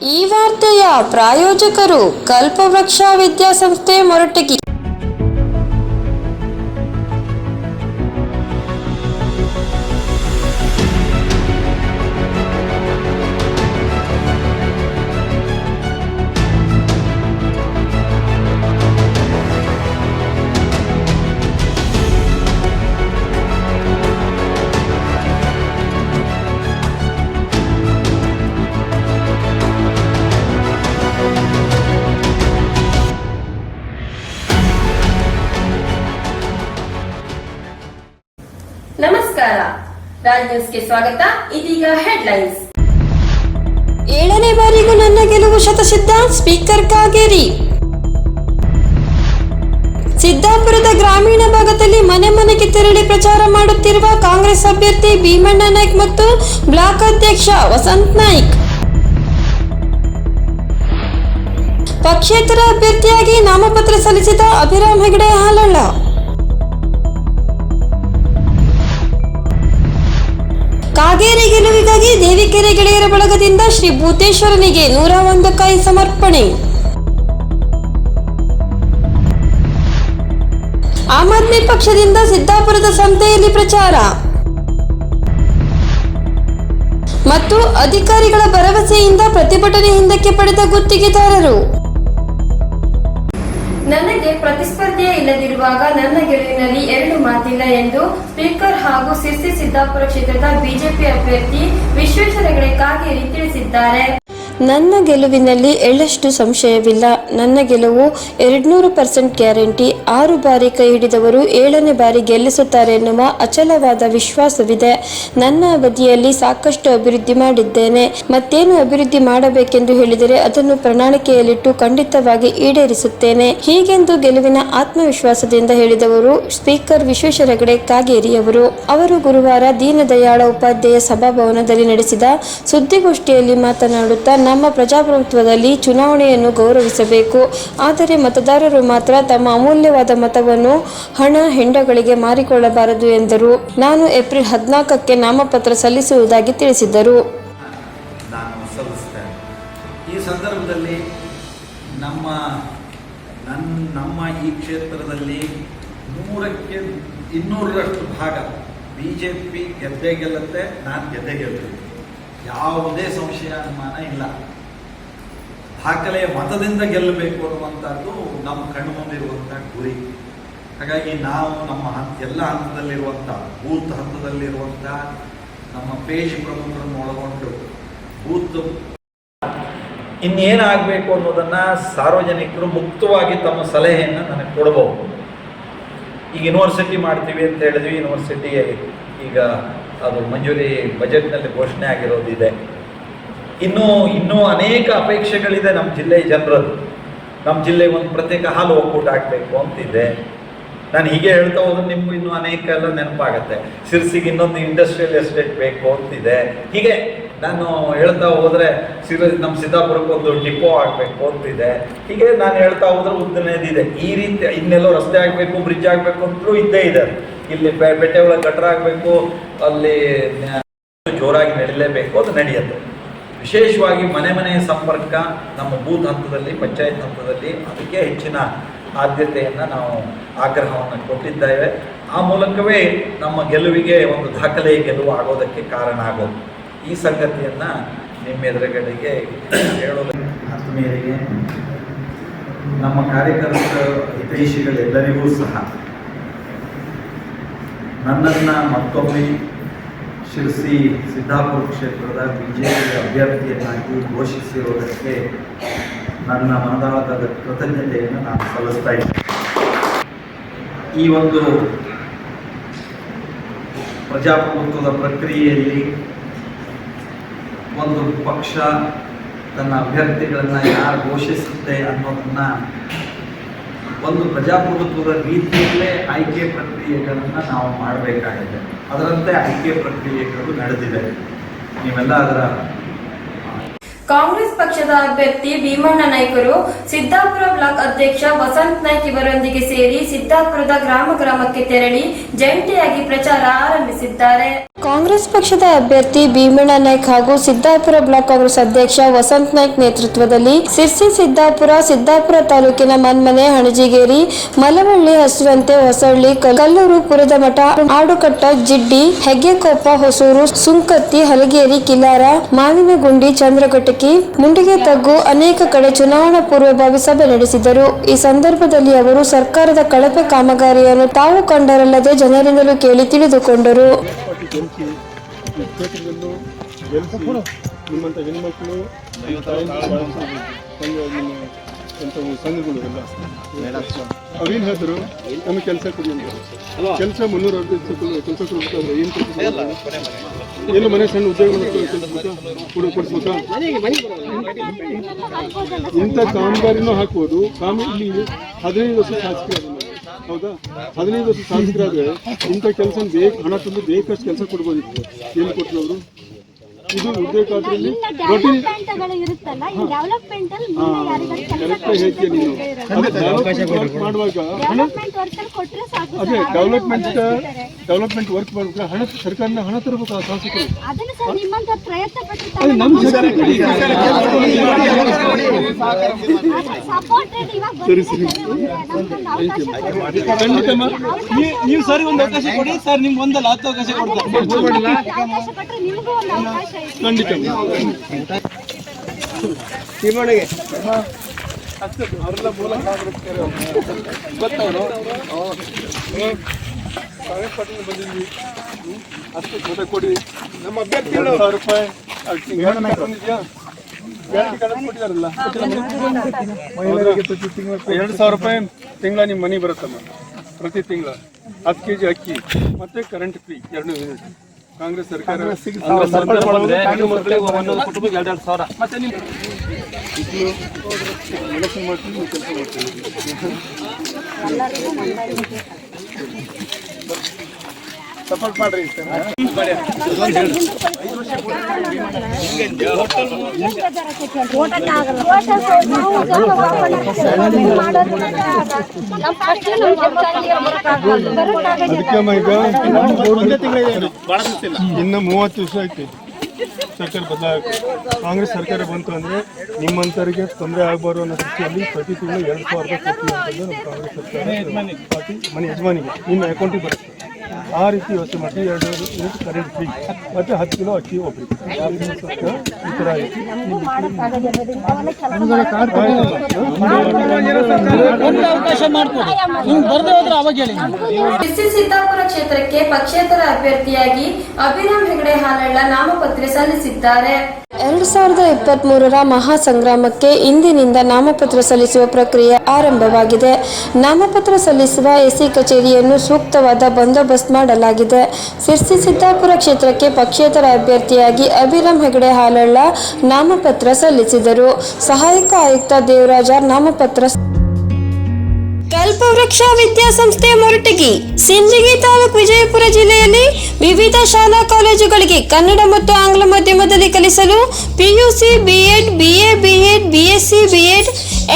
ಈ ವಾರ್ತೆಯ ಪ್ರಾಯೋಜಕರು ಕಲ್ಪವೃಕ್ಷ ವಿದ್ಯಾಸಂಸ್ಥೆ ಮೊರಟಗಿ. ನಮಸ್ಕಾರ. ರಾಜ್ ನ್ಯೂಸ್ಗೆ ಸ್ವಾಗತ. ಇದೀಗ ಹೆಡ್ಲೈನ್ಸ್ ಏಳನೇ ಬಾರಿಗೂ ನನ್ನ ಗೆಲುವು ಶತಸಿದ್ಧ ಸ್ಪೀಕರ್ ಕಾಗೇರಿ. ಸಿದ್ದಾಪುರದ ಗ್ರಾಮೀಣ ಭಾಗದಲ್ಲಿ ಮನೆ ಮನೆಗೆ ತೆರಳಿ ಪ್ರಚಾರ ಮಾಡುತ್ತಿರುವ ಕಾಂಗ್ರೆಸ್ ಅಭ್ಯರ್ಥಿ ಭೀಮಣ್ಣ ನಾಯ್ಕ್ ಮತ್ತು ಬ್ಲಾಕ್ ಅಧ್ಯಕ್ಷ ವಸಂತ್ ನಾಯ್ಕ್. ಪಕ್ಷೇತರ ಅಭ್ಯರ್ಥಿಯಾಗಿ ನಾಮಪತ್ರ ಸಲ್ಲಿಸಿದ ಅಭಿರಾಮ್ ಹೆಗಡೆ ಹಾಲಳ್ಳ. ಗೆಲುವಿಗಾಗಿ ದೇವಿಕೆರೆ ಗೆಳೆಯರ ಬಳಗದಿಂದ ಶ್ರೀ ಭೂತೇಶ್ವರನಿಗೆ ನೂರ ಒಂದು ಕಾಯಿ ಸಮರ್ಪಣೆ. ಆಮ್ ಆದ್ಮಿ ಪಕ್ಷದಿಂದ ಸಿದ್ದಾಪುರದ ಸಂತೆಯಲ್ಲಿ ಪ್ರಚಾರ. ಮತ್ತು ಅಧಿಕಾರಿಗಳ ಭರವಸೆಯಿಂದ ಪ್ರತಿಭಟನೆ ಹಿಂದಕ್ಕೆ ಪಡೆದ ಗುತ್ತಿಗೆದಾರರು. ನನಗೆ ಪ್ರತಿಸ್ಪರ್ಧೆ ಇಲ್ಲದಿರುವಾಗ ನನ್ನ ಗೆಲುವಿನಲ್ಲಿ ಎರಡು ಮಾತಿಲ್ಲ ಎಂದು ಸ್ಪೀಕರ್ ಹಾಗೂ ಸಿರ್ಸಿ ಸಿದ್ದಾಪುರ ಕ್ಷೇತ್ರದ ಬಿಜೆಪಿ ಅಭ್ಯರ್ಥಿ ವಿಶ್ವೇಶ್ವರ ಹೆಗಡೆ ಕಾಗೇರಿ ತಿಳಿಸಿದ್ದಾರೆ. ನನ್ನ ಗೆಲುವಿನಲ್ಲಿ ಎಳ್ಳಷ್ಟು ಸಂಶಯವಿಲ್ಲ. ನನ್ನ ಗೆಲುವು ಎರಡ್ನೂರು ಪರ್ಸೆಂಟ್ ಗ್ಯಾರಂಟಿ. ಆರು ಬಾರಿ ಕೈ ಹಿಡಿದವರು ಏಳನೇ ಬಾರಿ ಗೆಲ್ಲಿಸುತ್ತಾರೆ ಎನ್ನುವ ಅಚಲವಾದ ವಿಶ್ವಾಸವಿದೆ. ನನ್ನ ಅವಧಿಯಲ್ಲಿ ಸಾಕಷ್ಟು ಅಭಿವೃದ್ಧಿ ಮಾಡಿದ್ದೇನೆ. ಮತ್ತೇನು ಅಭಿವೃದ್ಧಿ ಮಾಡಬೇಕೆಂದು ಹೇಳಿದರೆ ಅದನ್ನು ಪ್ರಣಾಳಿಕೆಯಲ್ಲಿಟ್ಟು ಖಂಡಿತವಾಗಿ ಈಡೇರಿಸುತ್ತೇನೆ. ಹೀಗೆಂದು ಗೆಲುವಿನ ಆತ್ಮವಿಶ್ವಾಸದಿಂದ ಹೇಳಿದವರು ಸ್ಪೀಕರ್ ವಿಶ್ವೇಶ್ವರ ಹೆಗಡೆ ಕಾಗೇರಿಯವರು. ಅವರು ಗುರುವಾರ ದೀನದಯಾಳ ಉಪಾಧ್ಯಾಯ ಸಭಾಭವನದಲ್ಲಿ ನಡೆಸಿದ ಸುದ್ದಿಗೋಷ್ಠಿಯಲ್ಲಿ ಮಾತನಾಡುತ್ತಾ, ನಮ್ಮ ಪ್ರಜಾಪ್ರಭುತ್ವದಲ್ಲಿ ಚುನಾವಣೆಯನ್ನು ಗೌರವಿಸಬೇಕು. ಆದರೆ ಮತದಾರರು ಮಾತ್ರ ತಮ್ಮ ಅಮೂಲ್ಯವಾದ ಮತವನ್ನು ಹಣ ಹೆಂಡಗಳಿಗೆ ಮಾರಿಕೊಳ್ಳಬಾರದು ಎಂದರು. ನಾನು ಏಪ್ರಿಲ್ ಹದಿನಾಲ್ಕಕ್ಕೆ ನಾಮಪತ್ರ ಸಲ್ಲಿಸುವುದಾಗಿ ತಿಳಿಸಿದ್ದರು. ಈ ಸಂದರ್ಭದಲ್ಲಿ ನಮ್ಮ ನನ್ನ ನಮ್ಮ ಈ ಕ್ಷೇತ್ರದಲ್ಲಿ ನೂರಕ್ಕೆ ಇನ್ನೂರರಷ್ಟು ಭಾಗ ಬಿ ಜೆ ಪಿ ಗೆದ್ದೇ ಗೆಲ್ಲುತ್ತೆ, ನಾನು ಗೆದ್ದೇ ಗೆಲ್ತೀನಿ. ಯಾವುದೇ ಸಂಶಯ ಅನುಮಾನ ಇಲ್ಲ. ದಾಖಲೆಯ ಮತದಿಂದ ಗೆಲ್ಲಬೇಕು ಅನ್ನುವಂಥದ್ದು ನಮ್ಮ ಕಣ್ಣು ಮುಂದಿರುವಂಥ ಗುರಿ. ಹಾಗಾಗಿ ನಾವು ನಮ್ಮ ಹಂತ ಎಲ್ಲ ಹಂತದಲ್ಲಿರುವಂಥ, ಬೂತ್ ಹಂತದಲ್ಲಿರುವಂಥ ನಮ್ಮ ಪೇಜ್ ಪ್ರಮುಖರನ್ನು ಒಳಗೊಂಡು ಬೂತ್ ಇನ್ನೇನಾಗಬೇಕು ಅನ್ನೋದನ್ನ ಸಾರ್ವಜನಿಕರು ಮುಕ್ತವಾಗಿ ತಮ್ಮ ಸಲಹೆಯನ್ನು ನನಗೆ ಕೊಡಬಹುದು ಈಗ ಯೂನಿವರ್ಸಿಟಿ ಮಾಡ್ತೀವಿ ಅಂತ ಹೇಳಿದ್ವಿ ಯೂನಿವರ್ಸಿಟಿ ಈಗ ಅದು ಮಂಜೂರಿ ಬಜೆಟ್ನಲ್ಲಿ ಘೋಷಣೆ ಆಗಿರೋದಿದೆ. ಇನ್ನೂ ಇನ್ನೂ ಅನೇಕ ಅಪೇಕ್ಷೆಗಳಿದೆ ನಮ್ಮ ಜಿಲ್ಲೆಯ ಜನರದ್ದು. ನಮ್ಮ ಜಿಲ್ಲೆಗೆ ಒಂದು ಪ್ರತ್ಯೇಕ ಹಾಲು ಒಕ್ಕೂಟ ಆಗಬೇಕು ಅಂತಿದೆ. ನಾನು ಹೀಗೆ ಹೇಳ್ತಾ ಹೋದ್ರೆ ನಿಮಗೂ ಇನ್ನೂ ಅನೇಕ ಎಲ್ಲ ನೆನಪಾಗತ್ತೆ. ಸಿರ್ಸಿಗೆ ಇನ್ನೊಂದು ಇಂಡಸ್ಟ್ರಿಯಲ್ ಎಸ್ಟೇಟ್ ಬೇಕು ಅಂತಿದೆ. ಹೀಗೆ ನಾನು ಹೇಳ್ತಾ ಹೋದರೆ ಸಿರ, ನಮ್ಮ ಸಿದ್ದಾಪುರಕ್ಕೆ ಒಂದು ಡಿಪೋ ಆಗಬೇಕು ಅಂತಿದೆ. ಹೀಗೆ ನಾನು ಹೇಳ್ತಾ ಹೋದ್ರೆ ಉದ್ದನೇದಿದೆ. ಈ ರೀತಿ ಇನ್ನೆಲ್ಲೋ ರಸ್ತೆ ಆಗಬೇಕು ಬ್ರಿಡ್ಜ್ ಆಗಬೇಕು ಅಂತಲೂ ಇದ್ದೇ ಇದೆ. ಇಲ್ಲಿ ಬೆಟ್ಟೆ ಒಳಗೆ ಗಟ್ರ ಆಗಬೇಕು, ಅಲ್ಲಿ ಜೋರಾಗಿ ನಡಿಲೇಬೇಕು ಅದು ನಡೆಯುತ್ತೆ. ವಿಶೇಷವಾಗಿ ಮನೆ ಮನೆಯ ಸಂಪರ್ಕ, ನಮ್ಮ ಬೂತ್ ಹಂತದಲ್ಲಿ, ಪಂಚಾಯತ್ ಹಂತದಲ್ಲಿ ಅದಕ್ಕೆ ಹೆಚ್ಚಿನ ಆದ್ಯತೆಯನ್ನು ನಾವು ಆಗ್ರಹವನ್ನು ಕೊಟ್ಟಿದ್ದೇವೆ. ಆ ಮೂಲಕವೇ ನಮ್ಮ ಗೆಲುವಿಗೆ ಒಂದು ದಾಖಲೆ ಗೆಲುವು ಆಗೋದಕ್ಕೆ ಕಾರಣ ಆಗೋದು. ಈ ಸಂಗತಿಯನ್ನು ನಿಮ್ಮ ಎದುರುಗಡೆಗೆ ಹೇಳೋದು ಮೇರೆಗೆ ನಮ್ಮ ಕಾರ್ಯಕರ್ತರ ಹಿತೈಷಿಗಳೆಲ್ಲರಿಗೂ ಸಹ ನನ್ನನ್ನು ಮತ್ತೊಮ್ಮೆ ಶಿರಸಿ ಸಿದ್ದಾಪುರ ಕ್ಷೇತ್ರದ ಬಿ ಜೆ ಪಿ ಅಭ್ಯರ್ಥಿಯನ್ನಾಗಿ ಘೋಷಿಸಿರುವುದಕ್ಕೆ ನನ್ನ ಮನದಾಳದ ಕೃತಜ್ಞತೆಯನ್ನು ನಾನು ಸಲ್ಲಿಸ್ತಾ ಈ ಒಂದು ಪ್ರಜಾಪ್ರಭುತ್ವದ ಪ್ರಕ್ರಿಯೆಯಲ್ಲಿ ಒಂದು ಪಕ್ಷ ತನ್ನ ಅಭ್ಯರ್ಥಿಗಳನ್ನು ಯಾರು ಘೋಷಿಸುತ್ತೆ ಅನ್ನೋದನ್ನ ಒಂದು ಪ್ರಜಾಪ್ರಭುತ್ವದ ರೀತಿಯಲ್ಲೇ ಆಯ್ಕೆ ಪ್ರಕ್ರಿಯೆಗಳನ್ನು ನಾವು ಮಾಡಬೇಕಾಗಿದೆ. ಅದರಂತೆ ಆಯ್ಕೆ ಪ್ರಕ್ರಿಯೆಗಳು ನಡೆದಿದೆ. ನೀವೆಲ್ಲ ಅದರ ಕಾಂಗ್ರೆಸ್ ಪಕ್ಷದ ಅಭ್ಯರ್ಥಿ ಭೀಮಣ್ಣ ನಾಯ್ಕರು ಸಿದ್ದಾಪುರ ಬ್ಲಾಕ್ ಅಧ್ಯಕ್ಷ ವಸಂತ್ ನಾಯ್ಕ್ ಇವರೊಂದಿಗೆ ಸೇರಿ ಸಿದ್ದಾಪುರದ ಗ್ರಾಮ ಗ್ರಾಮಕ್ಕೆ ತೆರಳಿ ಜಂಟಿಯಾಗಿ ಪ್ರಚಾರ ಆರಂಭಿಸಿದ್ದಾರೆ. ಕಾಂಗ್ರೆಸ್ ಪಕ್ಷದ ಅಭ್ಯರ್ಥಿ ಭೀಮಣ್ಣ ನಾಯ್ಕ ಹಾಗೂ ಸಿದ್ದಾಪುರ ಬ್ಲಾಕ್ ಕಾಂಗ್ರೆಸ್ ಅಧ್ಯಕ್ಷ ವಸಂತ್ ನಾಯ್ಕ್ ನೇತೃತ್ವದಲ್ಲಿ ಸಿರ್ಸಿ ಸಿದ್ದಾಪುರ ಸಿದ್ದಾಪುರ ತಾಲೂಕಿನ ಮನ್ಮನೆ, ಹಣಜಿಗೇರಿ, ಮಲವಳ್ಳಿ, ಹಸುವಂತೆ, ಹೊಸಳ್ಳಿ, ಕಲ್ಲೂರು ಪುರದಮಠ ಆಡುಕಟ್ಟ, ಜಿಡ್ಡಿ, ಹೆಗ್ಗೆಕೊಪ್ಪ, ಹೊಸೂರು, ಸುಂಕತ್ತಿ, ಹಲಗೇರಿ, ಕಿಲಾರ, ಮಾವಿನಗುಂಡಿ ಚಂದ್ರಘಟಕಿ ಮುಂಡಿಗೆ ತಗ್ಗು ಅನೇಕ ಕಡೆ ಚುನಾವಣಾ ಪೂರ್ವಭಾವಿ ಸಭೆ ನಡೆಸಿದರು. ಈ ಸಂದರ್ಭದಲ್ಲಿ ಅವರು ಸರ್ಕಾರದ ಕಳಪೆ ಕಾಮಗಾರಿಯನ್ನು ತಾವು ಕಂಡರಲ್ಲದೆ ಜನರಿಂದಲೂ ಕೇಳಿ ತಿಳಿದುಕೊಂಡರು. ಗೆಲ್ಸಿ, ಈ ಕ್ಷೇತ್ರದಲ್ಲೂ ಗೆಲ್ಲಿಸಿ ನಿಮ್ಮಂಥ ಹೆಣ್ಮಕ್ಳು ಅಂತ ಸಂಘಗಳು ಎಲ್ಲ. ಅವೇನು ಹೇಳಿದ್ರು, ನಮಗೆ ಕೆಲಸ ಕೊಡಿ ಅಂತ. ಕೆಲಸ ಮುನ್ನೂರು ಕೆಲಸ ಕೊಡ್ಬೇಕಾದ್ರೆ ಏನು ಕೆಲಸ ಏನು ಮನೆ ಸಣ್ಣ ಉದ್ಯೋಗ ಕೂಡ ಇಂಥ ಕಾಮಗಾರಿನೂ ಹಾಕ್ಬೋದು. ಕಾಮ ಇಲ್ಲಿ ಹದಿನೈದು ವರ್ಷ ಶಾಸಕರಾದ್ರು ನಾವು. ಹೌದಾ? ಹದಿನೈದು ವರ್ಷ ಸಾಧಿಸಿದ್ರೆ ಇಂಥ ಕೆಲಸ ಬೇಕು ಹಣ ತಂದು ಬೇಕಷ್ಟು ಕೆಲಸ ಕೊಡ್ಬೋದಿತ್ತು ಏನು ಕೊಟ್ಟರು ಅವರು? ಇದು ಉದ್ಯೋಗ ಖಾತ್ರಿಯಲ್ಲಿ ರೊಟೀನ್ ಇರುತ್ತಲ್ಲ ಈ ಡೆವಲಪ್ಮೆಂಟ್ ಅಲ್ಲಿ ಮುಂದೆ ಯಾರಿಗಾದ್ರು ಕೆಲಸ ಕರೆಕ್ಟ್ ಹೇಳ್ತೀಯ ನೀನು ಅದೇ ಡೆವಲಪ್ಮೆಂಟ್ ವರ್ಕ್ ಮಾಡುವಾಗ ಹಣ? ಡೆವಲಪ್ಮೆಂಟ್ ವರ್ಕ್ ಅಲ್ಲಿ ಕೊಟ್ರೆ ಸಾಕು ಅದೇ ಡೆವಲಪ್ಮೆಂಟ್ ಡೆವಲಪ್ಮೆಂಟ್ ವರ್ಕ್ ಮಾಡಿದ್ರೆ ಹಣ ಸರ್ಕಾರನ ಹಣ ತರಬೇಕು ಆ ಶಾಸಕರು ಅದನ್ನ ಸರ್ ನಿಮ್ಮಂತ ಪ್ರಯತ್ನ ನಮ್ಮ ಸರಿ ಸರಿ ಖಂಡಿತಮ್ಮ ನೀವು ಸರಿ ಒಂದು ಅವಕಾಶ ಕೊಡಿ ಸರ್ ನಿಮ್ಗೆ ಒಂದಲ್ಲ ಹತ್ತು ಅವಕಾಶ ಕೊಡ್ತಾರೆ. ಅವಕಾಶ ಕೊಟ್ಟರೆ ನಿಮಗೂ ಒಂದು ಅವಕಾಶ ಖಂಡಿತ. ಅವರೆಲ್ಲ ಮೂಲ ಗೊತ್ತವರು ಬಂದಿದ್ವಿ ಹ್ಮ್. ಅಷ್ಟು ಕೊಡಿ ನಮ್ಮ ಅಭ್ಯರ್ಥಿ ಸಾವಿರ ರೂಪಾಯಿ ಬಂದಿದ್ಯಾ ಎರಡು ಸಾವಿರ ರೂಪಾಯಿ ತಿಂಗಳ ನಿಮ್ಮ ಮನೆ ಬರುತ್ತಮ್ಮ. ಪ್ರತಿ ತಿಂಗಳ ಹತ್ತು ಕೆ ಜಿ ಅಕ್ಕಿ ಮತ್ತೆ ಕರೆಂಟ್ ಫ್ರೀ ಎರಡು ಯೂನಿಟ್ ಕಾಂಗ್ರೆಸ್ ಸರ್ಕಾರ ಎಲೆಕ್ಷನ್ ಮಾಡ್ತೀನಿ ನೀವು ಕೆಲಸ ಮಾಡ್ತೀನಿ. ಸಪೋರ್ಟ್ ಮಾಡ್ರಿ. ಇನ್ನು ಮೂವತ್ತು ದಿವಸ ಐತಿ. ಸರ್ಕಾರ ಬದಲಾಗ ಕಾಂಗ್ರೆಸ್ ಸರ್ಕಾರ ಬಂತು ಅಂದ್ರೆ ನಿಮ್ಮಂತರಿಗೆ ತೊಂದರೆ ಆಗಬಾರ್ದು ಅನ್ನೋ ದೃಷ್ಟಿಯಲ್ಲಿ ಪ್ರತಿ ತಿಂಗಳು ಎರಡು ಸಾವಿರ ರೂಪಾಯಿ ಕಾಂಗ್ರೆಸ್ ಸರ್ಕಾರ ಮನೆ ಯಜಮಾನಿಗೆ, ನಿಮ್ಮ ಅಕೌಂಟಿಗೆ ಬರುತ್ತೆ. ಆ ರೀತಿ ವ್ಯವಸ್ಥೆ ಮಾಡಿ ಎರಡು ಯೂನಿಟ್ ಕರೆಂಟ್ ಫ್ರೀ ಮತ್ತೆ ಹತ್ತು ಕಿಲೋ ಅಕ್ಕಿ ಒಬ್ಬರಿಗೆ ಈ ಥರ ಐತಿ ಸಿದ್ದಾಪುರ ಕ್ಷೇತ್ರಕ್ಕೆ ಪಕ್ಷೇತರ ಅಭ್ಯರ್ಥಿಯಾಗಿ ಅಭಿರಾಮ್ ಹೆಗಡೆ ಹಾಲಳ್ಳ ನಾಮಪತ್ರ ಸಲ್ಲಿಸಿದ್ದಾರೆ. ಎರಡು ಸಾವಿರದ ಇಪ್ಪತ್ತ್ ಮೂರರ ಮಹಾಸಂಗ್ರಾಮಕ್ಕೆ ಇಂದಿನಿಂದ ನಾಮಪತ್ರ ಸಲ್ಲಿಸುವ ಪ್ರಕ್ರಿಯೆ ಆರಂಭವಾಗಿದೆ. ನಾಮಪತ್ರ ಸಲ್ಲಿಸುವ ಎಸಿ ಕಚೇರಿಯನ್ನು ಸೂಕ್ತವಾದ ಬಂದೋಬಸ್ತ್ ಮಾಡಲಾಗಿದೆ. ಸಿರ್ಸಿ ಸಿದ್ದಾಪುರ ಕ್ಷೇತ್ರಕ್ಕೆ ಪಕ್ಷೇತರ ಅಭ್ಯರ್ಥಿಯಾಗಿ ಅಭಿರಾಮ್ ಹೆಗಡೆ ಹಾಲಳ್ಳ ನಾಮಪತ್ರ ಸಲ್ಲಿಸಿದರು. ಸಹಾಯಕ ಆಯುಕ್ತ ದೇವರಾಜ ನಾಮಪತ್ರ ಕಲ್ಪವೃಕ್ಷ ವಿದ್ಯಾಸಂಸ್ಥೆ ಮೊರಟಗಿ, ಸಿಂದಗಿ ತಾಲೂಕು ವಿಜಯಪುರ ಜಿಲ್ಲೆಯಲ್ಲಿ ವಿವಿಧ ಶಾಲಾ ಕಾಲೇಜುಗಳಿಗೆ ಕನ್ನಡ ಮತ್ತು ಆಂಗ್ಲ ಮಾಧ್ಯಮದಲ್ಲಿ ಕಲಿಸಲು PUC B Ed BA B Ed BSc B Ed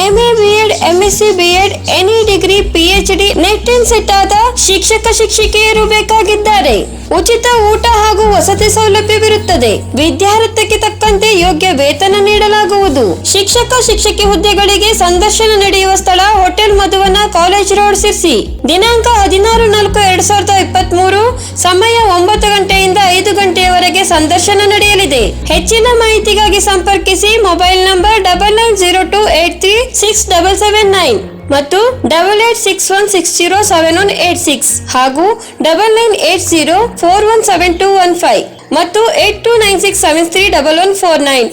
MA B Ed MSc B Ed any degree PhD NET in SET ಆದ ಶಿಕ್ಷಕ ಶಿಕ್ಷಕಿಯರು ಬೇಕಾಗಿದ್ದಾರೆ. ಉಚಿತ ಊಟ ಹಾಗೂ ವಸತಿ ಸೌಲಭ್ಯವಿರುತ್ತದೆ. ವಿದ್ಯಾರ್ಥಿಗೆ ತಕ್ಕಂತೆ ಯೋಗ್ಯ ವೇತನ ನೀಡಲಾಗುವುದು. ಶಿಕ್ಷಕ ಶಿಕ್ಷಕಿ ಹುದ್ದೆಗಳಿಗೆ ಸಂದರ್ಶನ ನಡೆಯುವ ಸ್ಥಳ hotel Madhuvana college road Sirsi. ದಿನಾಂಕ ಹದಿನಾರು ನಾಲ್ಕು ಎರಡ್ ಸಾವಿರದ ಇಪ್ಪತ್ತ್ ಮೂರು ಸಮಯ ಒಂಬತ್ತು ಗಂಟೆಯಿಂದ ಐದು ಗಂಟೆಯವರೆಗೆ ಸಂದರ್ಶನ ನಡೆಯಲಿದೆ. ಹೆಚ್ಚಿನ ಮಾಹಿತಿಗಾಗಿ ಸಂಪರ್ಕಿಸಿ mobile number double nine zero two eight three six double seven nine ಮತ್ತು double eight six one six zero seven one eight six ಹಾಗೂ double nine eight zero four one seven two one five ಮತ್ತು eight two nine six seven three double one four nine.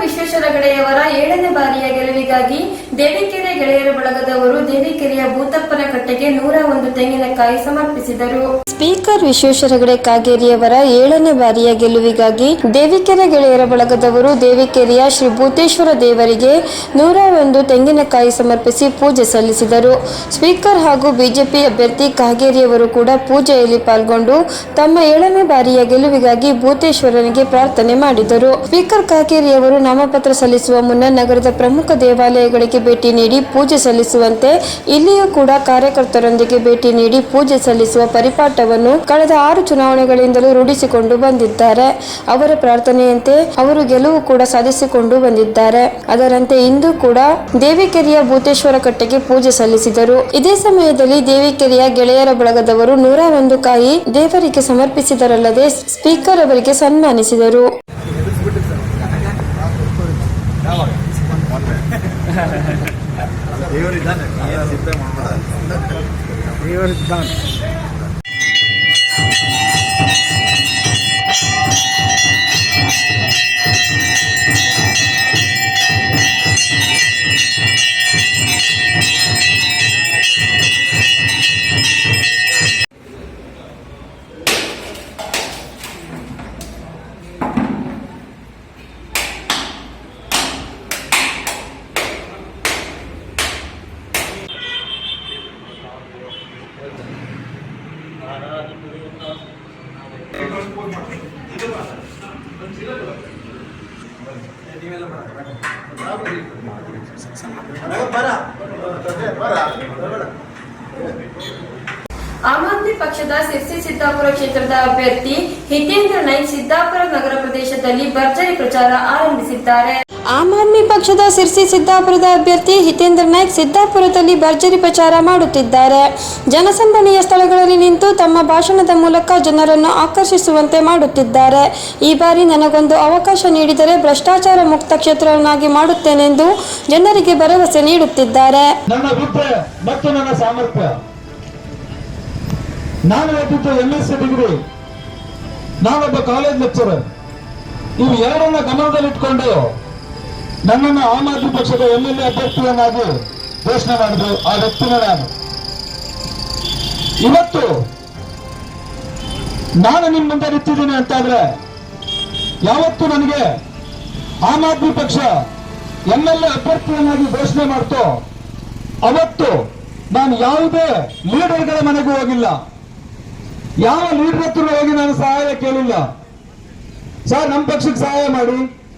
Vishweshwar ಹೆಗಡೆಯವರ ಬಾರಿಯ ಗೆಲುವಿಗಾಗಿ ದೇವಿಕೆರೆ ಗೆಳೆಯರ ಬಳಗದವರು ದೇವಿಕೆರೆಯ ಭೂತಪ್ಪನ ಕಟ್ಟೆಗೆ ನೂರ ಒಂದು ತೆಂಗಿನಕಾಯಿ ಸಮರ್ಪಿಸಿದರು. Speaker Vishweshwar Hegde ಕಾಗೇರಿಯವರ ಏಳನೇ ಬಾರಿಯ ಗೆಲುವಿಗಾಗಿ ದೇವಿಕೆರೆ ಗೆಳೆಯರ ಬಳಗದವರು ದೇವಿಕೆರೆಯ ಶ್ರೀ ಭೂತೇಶ್ವರ ದೇವರಿಗೆ ನೂರ ಒಂದು ತೆಂಗಿನಕಾಯಿ ಸಮರ್ಪಿಸಿ ಪೂಜೆ ಸಲ್ಲಿಸಿದರು. ಸ್ಪೀಕರ್ ಹಾಗೂ ಬಿಜೆಪಿ ಅಭ್ಯರ್ಥಿ ಕಾಗೇರಿಯವರು ಕೂಡ ಪೂಜೆಯಲ್ಲಿ ಪಾಲ್ಗೊಂಡು ತಮ್ಮ ಏಳನೇ ಬಾರಿಯ ಗೆಲುವಿಗಾಗಿ ಭೂತೇಶ್ವರನಿಗೆ ಪ್ರಾರ್ಥನೆ ಮಾಡಿದರು. ಸ್ಪೀಕರ್ ಕಾಗೇರಿಯವರು ನಾಮಪತ್ರ ಸಲ್ಲಿಸುವ ಮುನ್ನ ನಗರದ ಪ್ರಮುಖ ದೇವಾಲಯಗಳಿಗೆ ಭೇಟಿ ನೀಡಿ ಪೂಜೆ ಸಲ್ಲಿಸುವಂತೆ ಇಲ್ಲಿಯೂ ಕೂಡ ಕಾರ್ಯಕರ್ತರೊಂದಿಗೆ ಭೇಟಿ ನೀಡಿ ಪೂಜೆ ಸಲ್ಲಿಸುವ ಪರಿಪಾಠವನ್ನು ಕಳೆದ ಆರು ಚುನಾವಣೆಗಳಿಂದಲೂ ರೂಢಿಸಿಕೊಂಡು ಬಂದಿದ್ದಾರೆ. ಅವರ ಪ್ರಾರ್ಥನೆಯಂತೆ ಅವರು ಗೆಲುವು ಕೂಡ ಸಾಧಿಸಿಕೊಂಡು ಬಂದಿದ್ದಾರೆ. ಅದರಂತೆ ಇಂದು ಕೂಡ ದೇವಿಕೆರೆಯ ಭೂತೇಶ್ವರ ಕಟ್ಟೆಗೆ ಪೂಜೆ ಸಲ್ಲಿಸಿದರು. ಇದೇ ಸಮಯದಲ್ಲಿ ದೇವಿಕೆರೆಯ ಗೆಳೆಯರ ಬಳಗದವರು ನೂರ ಒಂದು ಕಾಯಿ ದೇವರಿಗೆ ಸಮರ್ಪಿಸಿದರಲ್ಲದೆ ಸ್ಪೀಕರ್ ಅವರಿಗೆ ಸನ್ಮಾನಿಸಿದರು. you ಆಮ್ ಆದ್ಮಿ ಪಕ್ಷದ ಸಿರ್ಸಿ ಸಿದ್ದಾಪುರ ಕ್ಷೇತ್ರದ ಅಭ್ಯರ್ಥಿ ಹಿತೇಂದ್ರ ನೈನ್ ಸಿದ್ದಾಪುರ ನಗರ ಪ್ರದೇಶದಲ್ಲಿ ಭರ್ಜರಿ ಪ್ರಚಾರ ಆರಂಭಿಸಿದ್ದಾರೆ. ಆಮ್ ಆದ್ಮಿ ಪಕ್ಷದ ಸಿರ್ಸಿ ಸಿದ್ದಾಪುರದ ಅಭ್ಯರ್ಥಿ ಹಿತೇಂದ್ರ ನಾಯ್ಕ್ ಸಿದ್ದಾಪುರದಲ್ಲಿ ಭರ್ಜರಿ ಪ್ರಚಾರ ಮಾಡುತ್ತಿದ್ದಾರೆ. ಜನಸಂದಣಿಯ ಸ್ಥಳಗಳಲ್ಲಿ ನಿಂತು ತಮ್ಮ ಭಾಷಣದ ಮೂಲಕ ಜನರನ್ನು ಆಕರ್ಷಿಸುವಂತೆ ಮಾಡುತ್ತಿದ್ದಾರೆ. ಈ ಬಾರಿ ನನಗೊಂದು ಅವಕಾಶ ನೀಡಿದರೆ ಭ್ರಷ್ಟಾಚಾರ ಮುಕ್ತ ಕ್ಷೇತ್ರವನ್ನಾಗಿ ಮಾಡುತ್ತೇನೆಂದು ಜನರಿಗೆ ಭರವಸೆ ನೀಡುತ್ತಿದ್ದಾರೆ. ನನ್ನ ಮತ್ತು ನನ್ನ ಸಾಮರ್ಥ್ಯ. ನಾನು ಡಿಗ್ರಿ ನಾನೊಬ್ಬ ಕಾಲೇಜ್ ಲೆಕ್ಚರರ್ ಇವು ಎರಡನ್ನ ಗಮನದಲ್ಲಿಟ್ಕೊಂಡು. ನನ್ನನ್ನು ಆಮ್ ಆದ್ಮಿ ಪಕ್ಷದ ಎಂ ಎಲ್ ಎ ಅಭ್ಯರ್ಥಿಯನ್ನಾಗಿ ಘೋಷಣೆ ಮಾಡಿದ್ರು ಆ ವ್ಯಕ್ತಿನ ನಾನು. ಇವತ್ತು ನಾನು ನಿಮ್ಮ ಮುಂದೆ ನಿಂತಿದ್ದೀನಿ ಅಂತಾದ್ರೆ ಯಾವತ್ತು ನನಗೆ ಆಮ್ ಆದ್ಮಿ ಪಕ್ಷ ಎಂ ಎಲ್ ಎ ಅಭ್ಯರ್ಥಿಯನ್ನಾಗಿ ಘೋಷಣೆ ಮಾಡ್ತೋ ಅವತ್ತು ನಾನು ಯಾವುದೇ ಲೀಡರ್ಗಳ ಮನೆಗೂ ಹೋಗಿಲ್ಲ. ಯಾವ ಲೀಡರ್ ಹತ್ರ ಹೋಗಿ ನಾನು ಸಹಾಯ ಕೇಳಿಲ್ಲ. ಸರ್, ನಮ್ಮ ಪಕ್ಷಕ್ಕೆ ಸಹಾಯ ಮಾಡಿ.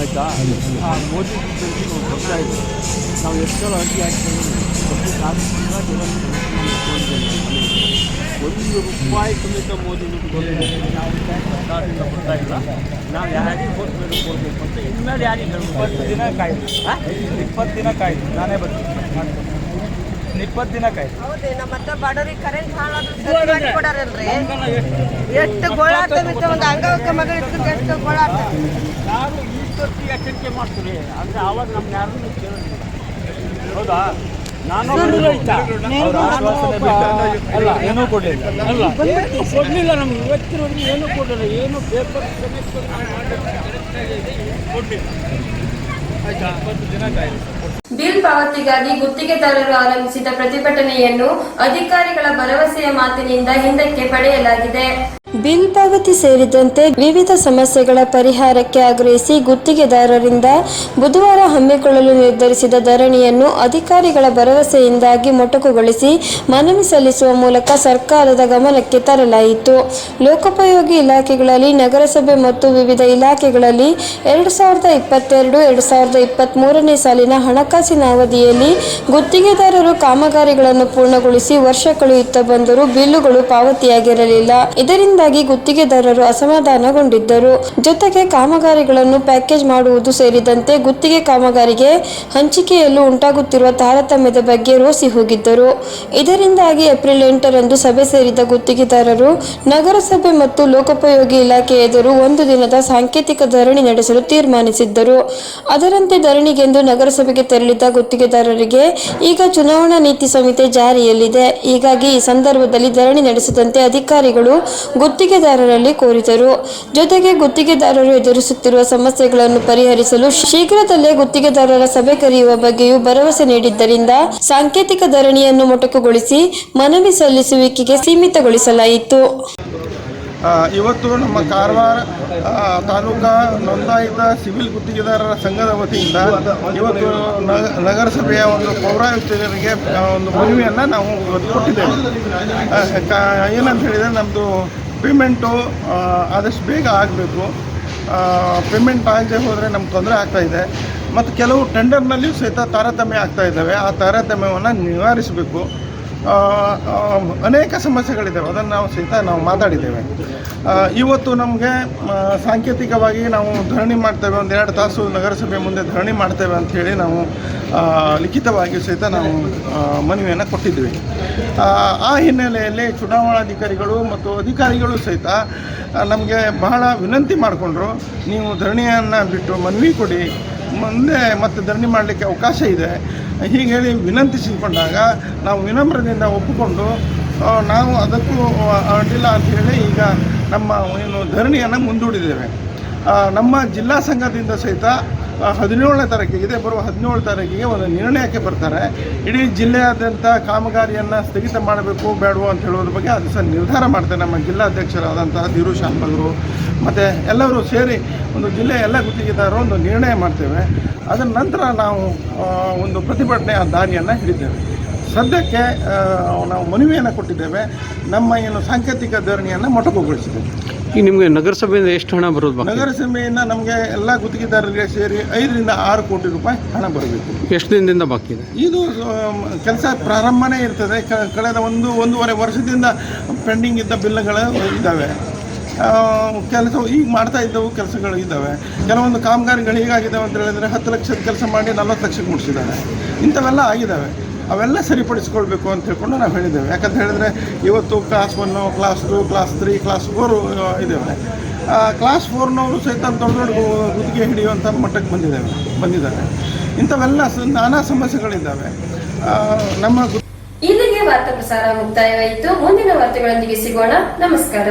ಆಯ್ತಾ? ಆ ಮೋದಿ ಬರ್ತಾ ಇದೆ ನಾವು ಎಷ್ಟೋ ಅರ್ಜಿ ಹಾಕ್ತೀವಿ ಒಂದು ರೂಪಾಯಿ ಸಮೇತ ಮೋದಿ ನಾವು ಸರ್ಕಾರದಿಂದ ಬರ್ತಾ ಇಲ್ಲ. ನಾವು ಯಾರಿಗೆ ಕೊಡ್ಬೇಕು ಕೊಡಬೇಕು ಅಂತ ಇನ್ಮೇಲೆ ಯಾರಿಗೆ ಇಪ್ಪತ್ತು ದಿನ ಕಾಯ್ದು. ಇಪ್ಪತ್ತು ದಿನ ಕಾಯ್ದು. ನಾನೇ ಬರ್ತೀನಿ. ಇಪ್ಪತ್ತು ದಿನ ಕಾಯ್ತು ಮತ್ತೆ ಬಡವ್ರಿಗೆ ಕರೆಂಟ್ ಹಾಳಾದ್ರು ಕೊಡಾರಲ್ರಿ. ಎಷ್ಟು ಗೋಳಾಟ ಬಿತ್ತು ಒಂದು ಅಂಗವಕ್ಕ ಮಗಳು ಇಟ್ಕೊಂಡು ಎಷ್ಟು ಗೋಳಾಟ ಎಚ್ಚರಿಕೆ ಮಾಡ್ತೀರಿ? ಅಂದರೆ ಆವಾಗ ನಮ್ಗೆ ಯಾರನ್ನೂ ಕೇಳೋದಿಲ್ಲ. ಹೌದಾ? ನಾನು ಅವ್ರ ಆಶ್ವಾಸನೆ ಬಿಟ್ಟು ಅಲ್ಲ ಏನೂ ಕೊಡಲಿಲ್ಲ. ಅಲ್ಲ ಕೊಡಲಿಲ್ಲ? ನಮ್ಗೆ. ಇವತ್ತಿನವರೆಗೆ ಏನೂ ಕೊಡಲಿಲ್ಲ. ಏನು ಪೇಪರ್ ಕೊಡಲಿಲ್ಲ ಆಯ್ತಾ ಇಪ್ಪತ್ತು ದಿನ ಕಾಯಿಲೆ ಬಿಲ್ ಪಾವತಿಗಾಗಿ ಗುತ್ತಿಗೆದಾರರು ಆರಂಭಿಸಿದ ಪ್ರತಿಭಟನೆಯನ್ನು ಅಧಿಕಾರಿಗಳ ಭರವಸೆಯ ಮಾತಿನಿಂದ ಹಿಂದಕ್ಕೆ ಪಡೆಯಲಾಗಿದೆ. ಬಿಲ್ ಪಾವತಿ ಸೇರಿದಂತೆ ವಿವಿಧ ಸಮಸ್ಯೆಗಳ ಪರಿಹಾರಕ್ಕೆ ಆಗ್ರಹಿಸಿ ಗುತ್ತಿಗೆದಾರರಿಂದ ಬುಧವಾರ ಹಮ್ಮಿಕೊಳ್ಳಲು ನಿರ್ಧರಿಸಿದ ಧರಣಿಯನ್ನು ಅಧಿಕಾರಿಗಳ ಭರವಸೆಯಿಂದಾಗಿ ಮೊಟಕುಗೊಳಿಸಿ ಮನವಿ ಸಲ್ಲಿಸುವ ಮೂಲಕ ಸರ್ಕಾರದ ಗಮನಕ್ಕೆ ತರಲಾಯಿತು. ಲೋಕೋಪಯೋಗಿ ಇಲಾಖೆಗಳಲ್ಲಿ, ನಗರಸಭೆ ಮತ್ತು ವಿವಿಧ ಇಲಾಖೆಗಳಲ್ಲಿ ಎರಡು ಸಾವಿರದ ಇಪ್ಪತ್ತೆರಡು, ಎರಡು ಸಾವಿರದ ಇಪ್ಪತ್ತ್ಮೂರನೇ ಸಾಲಿನ ಹಣಕಾಸಿನ ಅವಧಿಯಲ್ಲಿ ಗುತ್ತಿಗೆದಾರರು ಕಾಮಗಾರಿಗಳನ್ನು ಪೂರ್ಣಗೊಳಿಸಿ ವರ್ಷ ಕಳೆಯುತ್ತಾ ಬಂದರೂ ಬಿಲ್ಲುಗಳು ಪಾವತಿಯಾಗಿರಲಿಲ್ಲ. ಇದರಿಂದ ಇದರಿಂದಾಗಿ ಗುತ್ತಿಗೆದಾರರು ಅಸಮಾಧಾನಗೊಂಡಿದ್ದರು. ಜೊತೆಗೆ ಕಾಮಗಾರಿಗಳನ್ನು ಪ್ಯಾಕೇಜ್ ಮಾಡುವುದು ಸೇರಿದಂತೆ ಗುತ್ತಿಗೆ ಕಾಮಗಾರಿಗೆ ಹಂಚಿಕೆಯಲ್ಲೂ ಉಂಟಾಗುತ್ತಿರುವ ತಾರತಮ್ಯದ ಬಗ್ಗೆ ರೋಸಿ ಹೋಗಿದ್ದರು. ಇದರಿಂದಾಗಿ ಏಪ್ರಿಲ್ ಎಂಟರಂದು ಸಭೆ ಸೇರಿದ ಗುತ್ತಿಗೆದಾರರು ನಗರಸಭೆ ಮತ್ತು ಲೋಕೋಪಯೋಗಿ ಇಲಾಖೆ ಎದುರು ಒಂದು ದಿನದ ಸಾಂಕೇತಿಕ ಧರಣಿ ನಡೆಸಲು ತೀರ್ಮಾನಿಸಿದ್ದರು. ಅದರಂತೆ ಧರಣಿಗೆಂದು ನಗರಸಭೆಗೆ ತೆರಳಿದ ಗುತ್ತಿಗೆದಾರರಿಗೆ ಈಗ ಚುನಾವಣಾ ನೀತಿ ಸಂಹಿತೆ ಜಾರಿಯಲ್ಲಿದೆ. ಹೀಗಾಗಿ ಈ ಸಂದರ್ಭದಲ್ಲಿ ಧರಣಿ ನಡೆಸದಂತೆ ಅಧಿಕಾರಿಗಳು ಗುತ್ತಿಗೆದಾರರಲ್ಲಿ ಕೋರಿದರು. ಜೊತೆಗೆ ಗುತ್ತಿಗೆದಾರರು ಎದುರಿಸುತ್ತಿರುವ ಸಮಸ್ಯೆಗಳನ್ನು ಪರಿಹರಿಸಲು ಶೀಘ್ರದಲ್ಲೇ ಗುತ್ತಿಗೆದಾರರ ಸಭೆ ಕರೆಯುವ ಬಗ್ಗೆಯೂ ಭರವಸೆ ನೀಡಿದ್ದರಿಂದ ಸಾಂಕೇತಿಕ ಧರಣಿಯನ್ನು ಮೊಟಕುಗೊಳಿಸಿ ಮನವಿ ಸಲ್ಲಿಸುವಿಕೆಗೆ ಸೀಮಿತಗೊಳಿಸಲಾಯಿತು. ಇವತ್ತು ನಮ್ಮ ಕಾರವಾರ ತಾಲೂಕಾ ನೋಂದಾಯಿತ ಸಿವಿಲ್ ಗುತ್ತಿಗೆದಾರರ ಸಂಘದ ವತಿಯಿಂದ ಇವತ್ತು ನಗ- ನಗರಸಭೆಯ ಒಂದು ಪೌರಾಯುಕ್ತರಿಗೆ ಒಂದು ಮನವಿಯನ್ನು ನಾವು ಕೊಟ್ಟಿದ್ದೇವೆ. ಏನಂತ ಹೇಳಿದರೆ ನಮ್ಮದು ಪೇಮೆಂಟು ಆದಷ್ಟು ಬೇಗ ಆಗಬೇಕು. ಪೇಮೆಂಟ್ ಆಗದೆ ಹೋದರೆ ನಮ್ಗೆ ತೊಂದರೆ ಇದೆ. ಮತ್ತು ಕೆಲವು ಟೆಂಡರ್ನಲ್ಲಿಯೂ ಸಹಿತ ತಾರತಮ್ಯ ಆಗ್ತಾ ಇದ್ದಾವೆ. ಆ ತಾರತಮ್ಯವನ್ನು ನಿವಾರಿಸಬೇಕು. ಅನೇಕ ಸಮಸ್ಯೆಗಳಿದ್ದಾವೆ. ಅದನ್ನು ನಾವು ಸಹಿತ ನಾವು ಮಾತಾಡಿದ್ದೇವೆ. ಇವತ್ತು ನಮಗೆ ಸಾಂಕೇತಿಕವಾಗಿ ನಾವು ಧರಣಿ ಮಾಡ್ತೇವೆ. ಒಂದು ಎರಡು ತಾಸು ನಗರಸಭೆ ಮುಂದೆ ಧರಣಿ ಮಾಡ್ತೇವೆ ಅಂಥೇಳಿ ನಾವು ಲಿಖಿತವಾಗಿಯೂ ಲಿಖಿತವಾಗಿ ಸಹಿತ ನಾವು ಮನವಿಯನ್ನು ಕೊಟ್ಟಿದ್ವಿ ಆ ಹಿನ್ನೆಲೆಯಲ್ಲಿ ಚುನಾವಣಾಧಿಕಾರಿಗಳು ಮತ್ತು ಅಧಿಕಾರಿಗಳು ಸಹಿತ ನಮಗೆ ಬಹಳ ವಿನಂತಿ ಮಾಡಿಕೊಂಡ್ರು. ನೀವು ಧರಣಿಯನ್ನು ಬಿಟ್ಟು ಮನವಿ ಕೊಡಿ. ಮುಂದೆ ಮತ್ತೆ ಧರಣಿ ಮಾಡಲಿಕ್ಕೆ ಅವಕಾಶ ಇದೆ. ಹೀಗೆ ಹೇಳಿ ವಿನಂತಿಸಿಕೊಂಡಾಗ ನಾವು ವಿನಮ್ರದಿಂದ ಒಪ್ಪಿಕೊಂಡು ನಾವು ಅದಕ್ಕೂ ಅಡ್ಡಿಲ್ಲ ಹೇಳಿ ಈಗ ನಮ್ಮ ಏನು ಧರಣಿಯನ್ನು ಮುಂದೂಡಿದ್ದೇವೆ. ನಮ್ಮ ಜಿಲ್ಲಾ ಸಂಘದಿಂದ ಸಹಿತ ಹದಿನೇಳನೇ ತಾರೀಕಿಗೆ, ಇದೇ ಬರುವ ಹದಿನೇಳು ತಾರೀಕಿಗೆ ಒಂದು ನಿರ್ಣಯಕ್ಕೆ ಬರ್ತಾರೆ. ಇಡೀ ಜಿಲ್ಲೆಯಾದ್ಯಂತ ಕಾಮಗಾರಿಯನ್ನು ಸ್ಥಗಿತ ಮಾಡಬೇಕು, ಬೇಡವೋ ಅಂತ ಹೇಳೋದ್ರ ಬಗ್ಗೆ ಅದು ಸಹ ನಿರ್ಧಾರ ಮಾಡ್ತಾರೆ ನಮ್ಮ ಜಿಲ್ಲಾಧ್ಯಕ್ಷರಾದಂತಹ ಧೀರು ಶಾಂಬಗರು ಮತ್ತು ಎಲ್ಲರೂ ಸೇರಿ ಒಂದು ಜಿಲ್ಲೆಯ ಎಲ್ಲ ಗುತ್ತಿಗೆದಾರರು ಒಂದು ನಿರ್ಣಯ ಮಾಡ್ತೇವೆ. ಅದರ ನಂತರ ನಾವು ಒಂದು ಪ್ರತಿಭಟನೆಯ ದಾರಿಯನ್ನು ಹಿಡಿದ್ದೇವೆ ಸದ್ಯಕ್ಕೆ ನಾವು ಮನವಿಯನ್ನು ಕೊಟ್ಟಿದ್ದೇವೆ. ನಮ್ಮ ಏನು ಸಾಂಕೇತಿಕ ಧರಣಿಯನ್ನು ಮೊಟಕುಗೊಳಿಸಿದ್ದೇವೆ. ಈಗ ನಿಮಗೆ ನಗರಸಭೆಯಿಂದ ಎಷ್ಟು ಹಣ ಬರೋದು ನಗರಸಭೆಯಿಂದ ನಮಗೆ ಎಲ್ಲ ಗುತ್ತಿಗೆದಾರರಿಗೆ ಸೇರಿ ಐದರಿಂದ ಆರು ಕೋಟಿ ರೂಪಾಯಿ ಹಣ ಬರಬೇಕು. ಎಷ್ಟು ದಿನದಿಂದ ಬಾಕಿ ಇದೆ? ಇದು ಕೆಲಸ ಪ್ರಾರಂಭನೇ ಇರ್ತದೆ. ಕ- ಕಳೆದ ಒಂದು ಒಂದೂವರೆ ವರ್ಷದಿಂದ ಪೆಂಡಿಂಗ್ ಇದ್ದ ಬಿಲ್ಗಳು ಇದ್ದಾವೆ ಕೆಲಸ ಈಗ ಮಾಡ್ತಾ ಇದ್ದವು, ಕೆಲಸಗಳು ಇದ್ದಾವೆ. ಕೆಲವೊಂದು ಕಾಮಗಾರಿಗಳು ಹೀಗಾಗಿದ್ದಾವೆ ಅಂತ ಹೇಳಿದರೆ ಹತ್ತು ಲಕ್ಷದ ಕೆಲಸ ಮಾಡಿ ನಲ್ವತ್ತು ಲಕ್ಷಕ್ಕೆ ಮುಗಿಸಿದ್ದಾರೆ ಇಂಥವೆಲ್ಲ ಆಗಿದ್ದಾವೆ. ಅವೆಲ್ಲ ಸರಿಪಡಿಸ್ಕೊಳ್ಬೇಕು ಅಂತ ಹೇಳ್ಕೊಂಡು ನಾವು ಹೇಳಿದ್ದೇವೆ. ಯಾಕಂತ ಹೇಳಿದ್ರೆ ಇವತ್ತು class one class two class three class four ಇದ್ದಾವೆ. ಕ್ಲಾಸ್ ಫೋರ್ನವರು ಸಹಿತ ದೊಡ್ಡ ದೊಡ್ಡ ಗುದ್ದಿಗೆ ಹಿಡಿಯುವಂಥ ಮಟ್ಟಕ್ಕೆ ಬಂದಿದ್ದಾವೆ, ಬಂದಿದ್ದಾರೆ. ಇಂಥವೆಲ್ಲ ನಾನಾ ಸಮಸ್ಯೆಗಳಿದ್ದಾವೆ. ನಮ್ಮ ಇಲ್ಲಿಗೆ ವಾರ್ತಾ ಪ್ರಸಾರ ಮುಕ್ತಾಯವಾಯಿತು. ಮುಂದಿನ ವಾರ್ತೆಗಳೊಂದಿಗೆ ಸಿಗೋಣ. ನಮಸ್ಕಾರ.